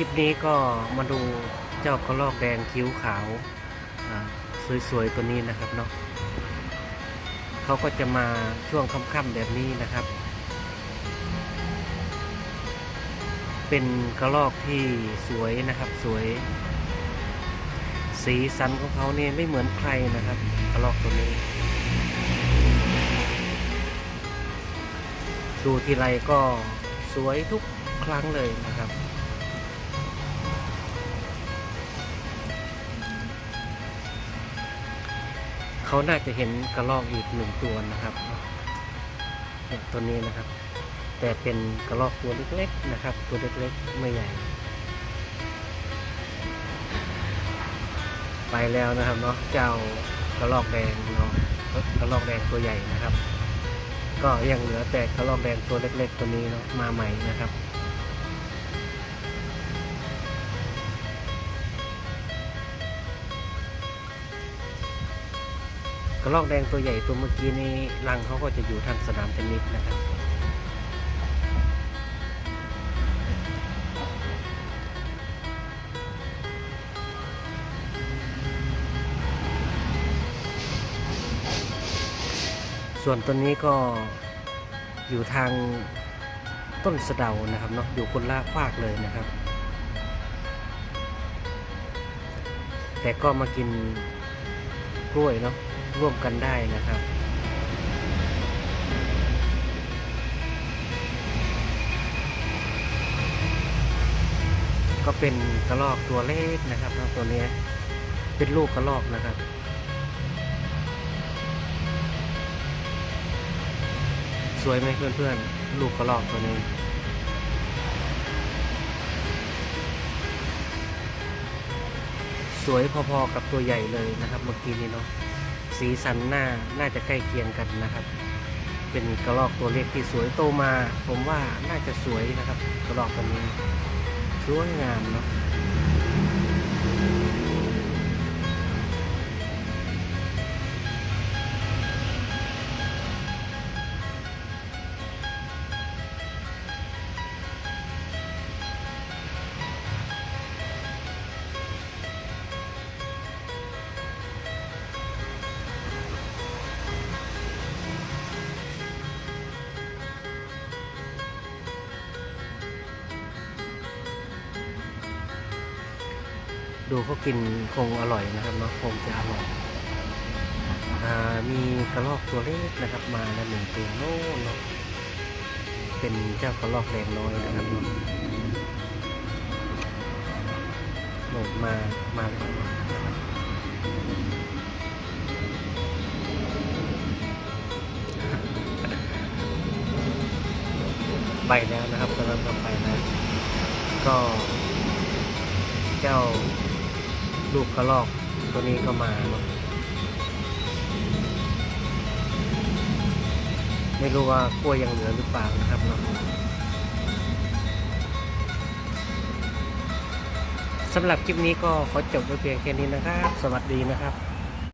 คลิปนี้ก็มาดูเจ้ากระรอกแดงคิ้วขาวสวยๆตัวนี้นะครับเนาะเขาก็จะมาช่วงค่ำๆแบบนี้นะครับ เป็นกระรอกที่สวยนะครับสวย สีสันของเขาเนี่ยไม่เหมือนใครนะครับกระรอกตัวนี้ ดูทีไรก็สวยทุกครั้งเลยนะครับ เขาน่าจะเห็นกระรอกอีกหนึ่งตัวนะครับเนี่ยตัวนี้นะครับ แต่เป็นกระรอกตัวเล็กๆนะครับ ตัวเล็กๆไม่ใหญ่ ไปแล้วนะครับเนาะเจ้ากระรอกแดงเนาะกระรอกแดงตัวใหญ่นะครับ ก็ยังเหลือแต่กระรอกแดงตัวเล็ก ๆ ตัวนี้เนาะมาใหม่นะครับ กระรอกแดงตัวใหญ่ตัวเมื่อกี้นี้รังเขาก็จะอยู่ทางสนามเทนนิสนะครับส่วนตัวนี้ก็อยู่ทางต้นสะเดานะครับเนาะอยู่คนละฝากเลยนะครับ แต่ก็มากินกล้วยเนาะ ร่วมกันได้นะครับก็เป็นกระรอกตัวเล็กนะครับตัวนี้เป็นลูกกระรอกนะครับ สวยไหมเพื่อนๆ ลูกกระรอกตัวนี้ สวยพอๆกับตัวใหญ่เลยนะครับเมื่อกี้นี้เนาะ สีสันหน้าน่าจะใกล้เคียงกันนะครับ เป็นกระรอกตัวเล็กที่สวยโตมา ผมว่าน่าจะสวยนะครับ กระรอกตัวนี้สวยงามเนาะ ดูเขากินคงอร่อยนะครับเนาะคงจะอร่อยอ่ามีกระรอกตัวเล็กนะครับมาแล้วหนึ่งตัวโน่นเป็นเจ้ากระรอกแดงน้อยนะครับเนาะโน่นมามาแล้วนะครับไปแล้วนะครับกำลังจะไปนะก็เจ้า ลูกกระรอกตัวนี้ก็มาเนอะไม่รู้ว่ากล้วยยังเหลือหรือเปล่านะครับเนาะสำหรับคลิปนี้ก็ขอจบไว้เพียงแค่นี้นะครับ สวัสดีนะครับ